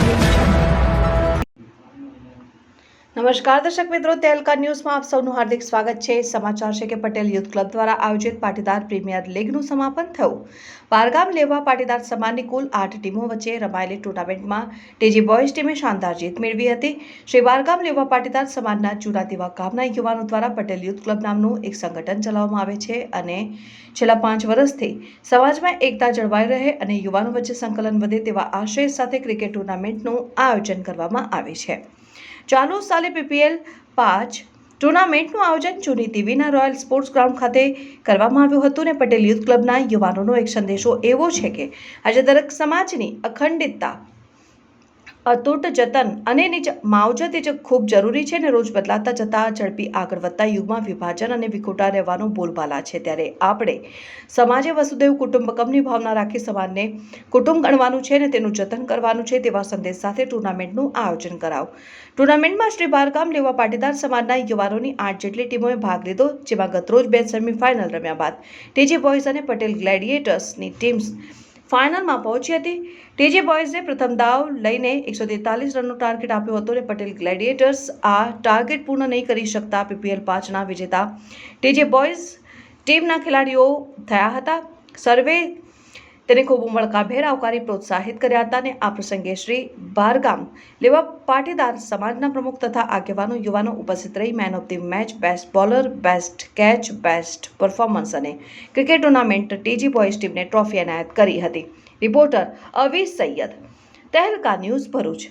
Thank you. નમસ્કાર, દર્શક મિત્રો. તેલકા ન્યૂઝમાં આપ સૌનું હાર્દિક સ્વાગત છે. સમાચાર છે કે પટેલ યુથ ક્લબ દ્વારા આયોજિત પાટીદાર પ્રીમિયર લીગનું સમાપન થયું. બારગામ લેવા પાટીદાર સમાજની કુલ આઠ ટીમો વચ્ચે રમાયેલી ટુર્નામેન્ટમાં ટીજી બોયઝ ટીમે શાનદાર જીત મેળવી હતી. શ્રી બારગામ લેવા પાટીદાર સમાજના જૂના તેવા ગામના યુવાનો દ્વારા પટેલ યુથ ક્લબ નામનું એક સંગઠન ચલાવવામાં આવે છે અને છેલ્લા પાંચ વર્ષથી સમાજમાં એકતા જળવાઈ રહે અને યુવાનો વચ્ચે સંકલન વધે તેવા આશય સાથે ક્રિકેટ ટુર્નામેન્ટનું આયોજન કરવામાં આવે છે. ચાલુ સાલે પીપીએલ પાંચ ટુર્નામેન્ટનું આયોજન જૂની ટીવીના રોયલ સ્પોર્ટ્સ ગ્રાઉન્ડ ખાતે કરવામાં આવ્યું હતું ને પટેલ યુથ ક્લબના યુવાનોનો એક સંદેશો એવો છે કે આજે દરેક સમાજની અખંડિતતા અતૂટ જતન અને એની માવજત એ ખૂબ જરૂરી છે ને રોજ બદલાતા જતા ઝડપી આગળ વધતા યુગમાં વિભાજન અને વિખોટા રહેવાનો બોલબાલા છે. ત્યારે આપણે સમાજે વસુદેવ કુટુંબકમની ભાવના રાખી સમાજને કુટુંબ ગણવાનું છે ને તેનું જતન કરવાનું છે તેવા સંદેશ સાથે ટુર્નામેન્ટનું આયોજન કરાવ. ટુર્નામેન્ટમાં શ્રી બારકામ લેવા પાટીદાર સમાજના યુવાનોની આઠ જેટલી ટીમોએ ભાગ લીધો, જેમાં ગતરોજ બે સેમીફાઇનલ રમ્યા બાદ. ટીજી બોયઝ અને પટેલ ગ્લેડિએટર્સની ટીમ્સ ફાઇનલમાં પહોંચી હતી. ટીજી બોયઝે પ્રથમ દાવ લઈને એકસો તેતાલીસ રનનો ટાર્ગેટ આપ્યો હતો અને પટેલ ગ્લેડિએટર્સ આ ટાર્ગેટ પૂર્ણ નહીં કરી શકતા પીપીએલ પાંચના વિજેતા. ટીજી બોયઝ ટીમના ખેલાડીઓ થયા હતા. સર્વે તેને ખૂબ ઉમળકાભેર આવકારી પ્રોત્સાહિત કર્યા હતા અને આ પ્રસંગે શ્રી બારગામ લેવા પાટીદાર સમાજના પ્રમુખ તથા આગેવાનો, યુવાનો ઉપસ્થિત રહી man of the match best bowler best catch best performance અને ક્રિકેટ ટુર્નામેન્ટ ટીજી બોયઝ ટીમને ટ્રોફી એનાયત કરી હતી. Reporter Avi Sayed, Tehelka news Bharuch.